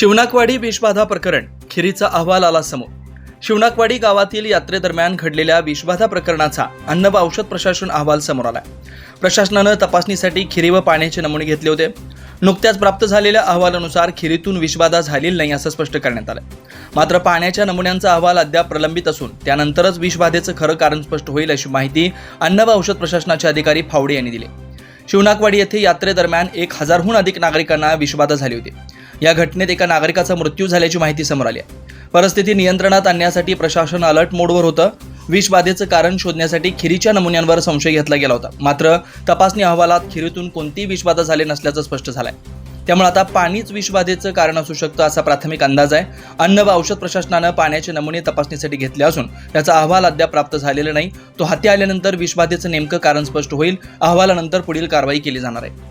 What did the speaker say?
शिवनाकवाडी विषबाधा प्रकरण खिरीचा अहवाल आला समोर. शिवनाकवाडी गावातील यात्रेदरम्यान घडलेल्या विषबाधा प्रकरणाचा अन्न व औषध प्रशासन अहवाल समोर आला. प्रशासनानं तपासणीसाठी खिरी व पाण्याचे नमुने घेतले होते. नुकत्याच प्राप्त झालेल्या अहवालानुसार खिरीतून विषबाधा झालेली नाही असं स्पष्ट करण्यात आलं. मात्र पाण्याच्या नमुन्यांचा अहवाल अद्याप प्रलंबित असून त्यानंतरच विषबाधेचं खरं कारण स्पष्ट होईल अशी माहिती अन्न व औषध प्रशासनाचे अधिकारी फावडे यांनी दिली. शिवनाकवाडी येथे यात्रेदरम्यान एक हजारहून अधिक नागरिकांना विषबाधा झाली होती. या घटनेत एका नागरिकाचा मृत्यू झाल्याची माहिती समोर आली आहे. परिस्थिती नियंत्रणात आणण्यासाठी प्रशासन अलर्ट मोडवर होतं. विषबाधेचं कारण शोधण्यासाठी खिरीच्या नमुन्यांवर संशय घेतला गेला होता. मात्र तपासणी अहवालात खिरीतून कोणतीही विषबाधा झाली नसल्याचं स्पष्ट झालंय. त्यामुळे आता पाणीच विषबाधेचं कारण असू शकतं असा प्राथमिक अंदाज आहे. अन्न व औषध प्रशासनानं पाण्याचे नमुने तपासणीसाठी घेतले असून त्याचा अहवाल अद्याप प्राप्त झालेला नाही. तो हाती आल्यानंतर विषबाधेचं नेमकं कारण स्पष्ट होईल. अहवालानंतर पुढील कारवाई केली जाणार आहे.